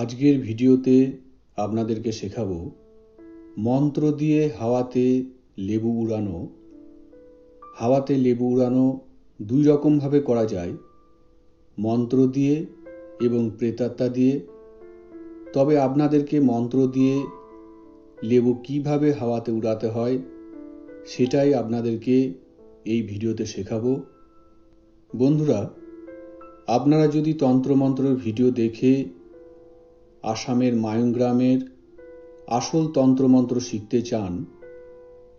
আজকের ভিডিওতে আপনাদেরকে শেখাবো মন্ত্র দিয়ে হাওয়াতে লেবু উড়ানো। হাওয়াতে লেবু উড়ানো দুই রকমভাবে করা যায়, মন্ত্র দিয়ে এবং প্রেতাত্মা দিয়ে। তবে আপনাদেরকে মন্ত্র দিয়ে লেবু কীভাবে হাওয়াতে উড়াতে হয় সেটাই আপনাদেরকে এই ভিডিওতে শেখাবো। বন্ধুরা, আপনারা যদি তন্ত্রমন্ত্রের ভিডিও দেখে আসামের মায়ংগ্রামের আসল তন্ত্রমন্ত্র শিখতে চান,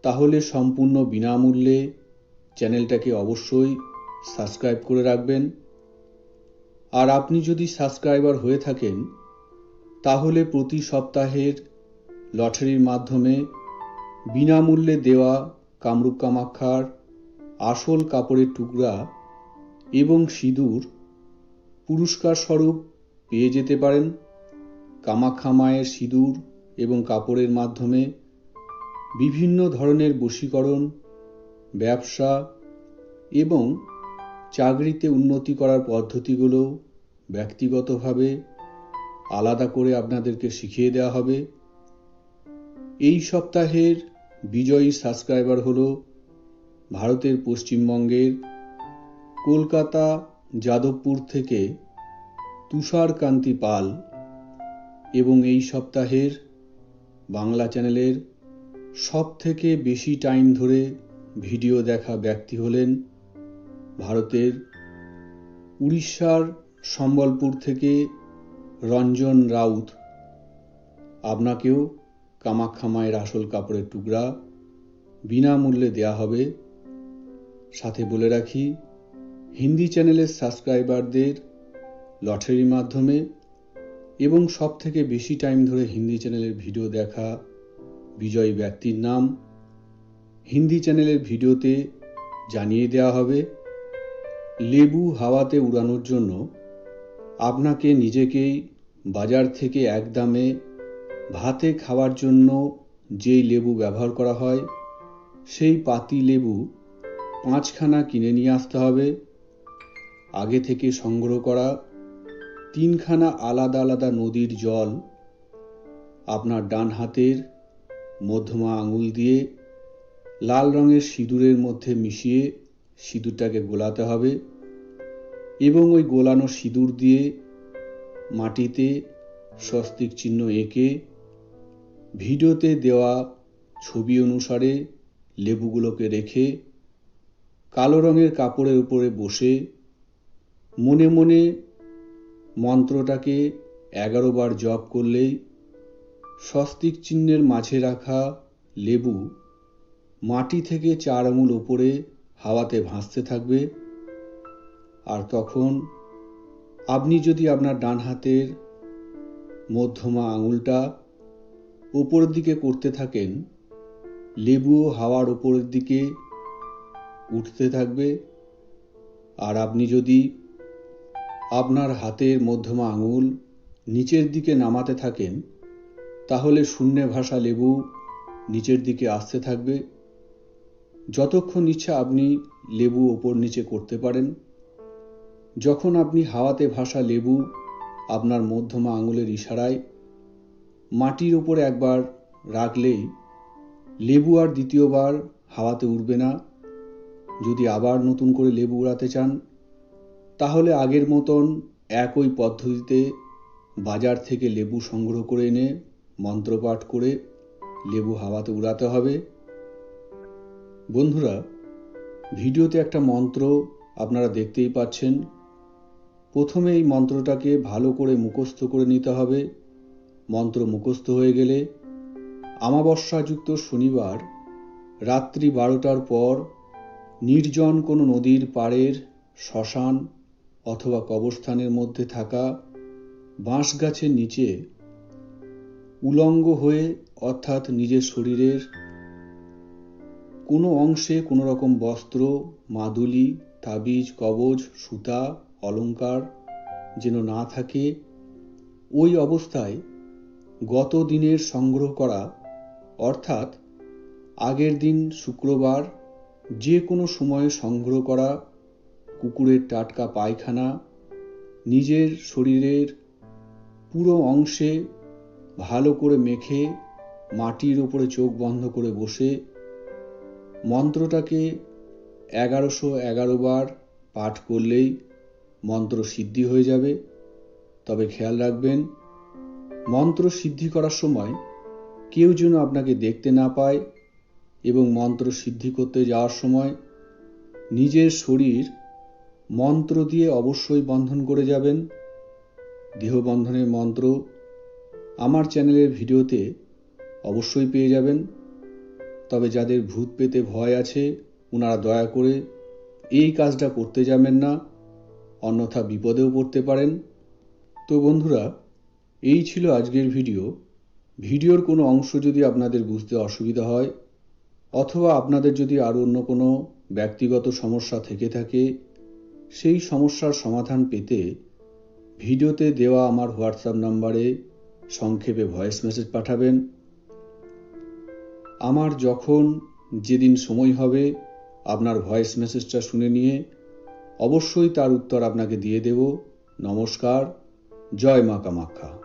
তাহলে সম্পূর্ণ বিনামূল্যে চ্যানেলটাকে অবশ্যই সাবস্ক্রাইব করে রাখবেন। আর আপনি যদি সাবস্ক্রাইবার হয়ে থাকেন, তাহলে প্রতি সপ্তাহের লটারির মাধ্যমে বিনামূল্যে দেওয়া কামরূপ কামাক্ষার আসল কাপড়ের টুকরা এবং সিঁদুর পুরস্কার স্বরূপ পেয়ে যেতে পারেন। কামাখ্যা মায়ের সিঁদুর এবং কাপড়ের মাধ্যমে বিভিন্ন ধরনের বশীকরণ, ব্যবসা এবং চাকরিতে উন্নতি করার পদ্ধতিগুলো ব্যক্তিগতভাবে আলাদা করে আপনাদেরকে শিখিয়ে দেওয়া হবে। এই সপ্তাহের বিজয়ী সাবস্ক্রাইবার হল ভারতের পশ্চিমবঙ্গের কলকাতা, যাদবপুর থেকে তুষার কান্তি পাল। এবং এই সপ্তাহের বাংলা চ্যানেলের সব থেকে বেশি টাইম ধরে ভিডিও দেখা ব্যক্তি হলেন ভারতের উড়িষ্যার সম্বলপুর থেকে রঞ্জন রাউত। আপনাকেও কামাখ্যা মায়ের আসল কাপড়ের টুকরা বিনামূল্যে দেয়া হবে। সাথে বলে রাখি, হিন্দি চ্যানেলের সাবস্ক্রাইবারদের লটারির মাধ্যমে এবং সব থেকে বেশি টাইম ধরে হিন্দি চ্যানেলের ভিডিও দেখা, বিজয়ী ব্যক্তির নাম, হিন্দি চ্যানেলের ভিডিওতে জানিয়ে দেওয়া হবে, লেবু হাওয়াতে উড়ানোর জন্য আপনাকে নিজেকেই বাজার থেকে এক দামে ভাতে খাওয়ার জন্য যেই লেবু ব্যবহার করা হয়, সেই পাতি লেবু পাঁচখানা কিনে নিয়ে আসতে হবে, আগে থেকে সংগ্রহ করা তিনখানা আলাদা আলাদা নদীর জল আপনার ডান হাতের মধ্যমা আঙুল দিয়ে লাল রঙের সিঁদুরের মধ্যে মিশিয়ে সিঁদুরটাকে গোলাতে হবে এবং ওই গোলানো সিঁদুর দিয়ে মাটিতে স্বস্তিক চিহ্ন এঁকে ভিডিওতে দেওয়া ছবি অনুসারে লেবুগুলোকে রেখে কালো রঙের কাপড়ের উপরে বসে মনে মনে মন্ত্রটাকে এগারো বার জপ করলেই স্বস্তিক চিহ্নের মাঝে রাখা লেবু মাটি থেকে চার আঙুল ওপরে হাওয়াতে ভাসতে থাকবে। আর তখন আপনি যদি আপনার ডান হাতের মধ্যমা আঙুলটা ওপরের দিকে করতে থাকেন, লেবুও হাওয়ার ওপরের দিকে উঠতে থাকবে। আর আপনি যদি আপনার হাতের মধ্যমা আঙুল নিচের দিকে নামাতে থাকেন, তাহলে শূন্যে ভাষা লেবু নিচের দিকে আসতে থাকবে। যতক্ষণ ইচ্ছা আপনি লেবু ওপর নিচে করতে পারেন। যখন আপনি হাওয়াতে ভাসা লেবু আপনার মধ্যমা আঙুলের ইশারায় মাটির ওপরে একবার রাখলেই লেবু আর দ্বিতীয়বার হাওয়াতে উঠবে না। যদি আবার নতুন করে লেবু উড়াতে চান তাহলে আগের মতন একই পদ্ধতিতে বাজার থেকে লেবু সংগ্রহ করে এনে মন্ত্রপাঠ করে লেবু হাওয়াতে উড়াতে হবে। বন্ধুরা, ভিডিওতে একটা মন্ত্র আপনারা দেখতেই পাচ্ছেন। প্রথমে এই মন্ত্রটাকে ভালো করে মুখস্থ করে নিতে হবে। মন্ত্র মুখস্থ হয়ে গেলে আমাবস্যাযুক্ত শনিবার রাত্রি বারোটার পর নির্জন কোনো নদীর পাড়ের শ্মশান অথবা কবরস্থানের মধ্যে থাকা বাঁশ গাছের নিচে উলঙ্গ হয়ে, অর্থাৎ নিজের শরীরের কোনো অংশে কোনো রকম বস্ত্র, মাদুলি, তাবিজ, কবজ, সুতা অলঙ্কার যেন না থাকে, ওই অবস্থায় গত দিনের সংগ্রহ করা, অর্থাৎ আগের দিন শুক্রবার যে কোনো সময়ে সংগ্রহ করা কুকুরের টাটকা পায়খানা, নিজের শরীরের পুরো অংশে ভালো করে মেখে মাটির উপরে চোখ বন্ধ করে বসে, মন্ত্রটাকে এগারোশো এগারো বার পাঠ করলেই মন্ত্র সিদ্ধি হয়ে যাবে। তবে খেয়াল রাখবেন, মন্ত্র সিদ্ধি করার সময় কেউ যেন আপনাকে দেখতে না পায় এবং মন্ত্র সিদ্ধি করতে যাওয়ার সময় নিজের শরীর মন্ত্র দিয়ে অবশ্যই বন্ধন করে যাবেন। দেহবন্ধনের মন্ত্র আমার চ্যানেলের ভিডিওতে অবশ্যই পেয়ে যাবেন। তবে যাদের ভূত পেতে ভয় আছে ওনারা দয়া করে এই কাজটা করতে যাবেন না, অন্যথা বিপদেও পড়তে পারেন। তো বন্ধুরা, এই ছিল আজকের ভিডিও। ভিডিওর কোনো অংশ যদি আপনাদের বুঝতে অসুবিধা হয়, অথবা আপনাদের যদি আরও অন্য কোনো ব্যক্তিগত সমস্যা থেকে থাকে সেই সমস্যার সমাধান পেতে ভিডিওতে দেওয়া আমার হোয়াটসঅ্যাপ নম্বরে সংক্ষেপে ভয়েস মেসেজ পাঠাবেন। আমার যখন যেদিন সময় হবে আপনার ভয়েস মেসেজটা শুনে নিয়ে অবশ্যই তার উত্তর আপনাকে দিয়ে দেব। নমস্কার, জয় মা কামাখ্যা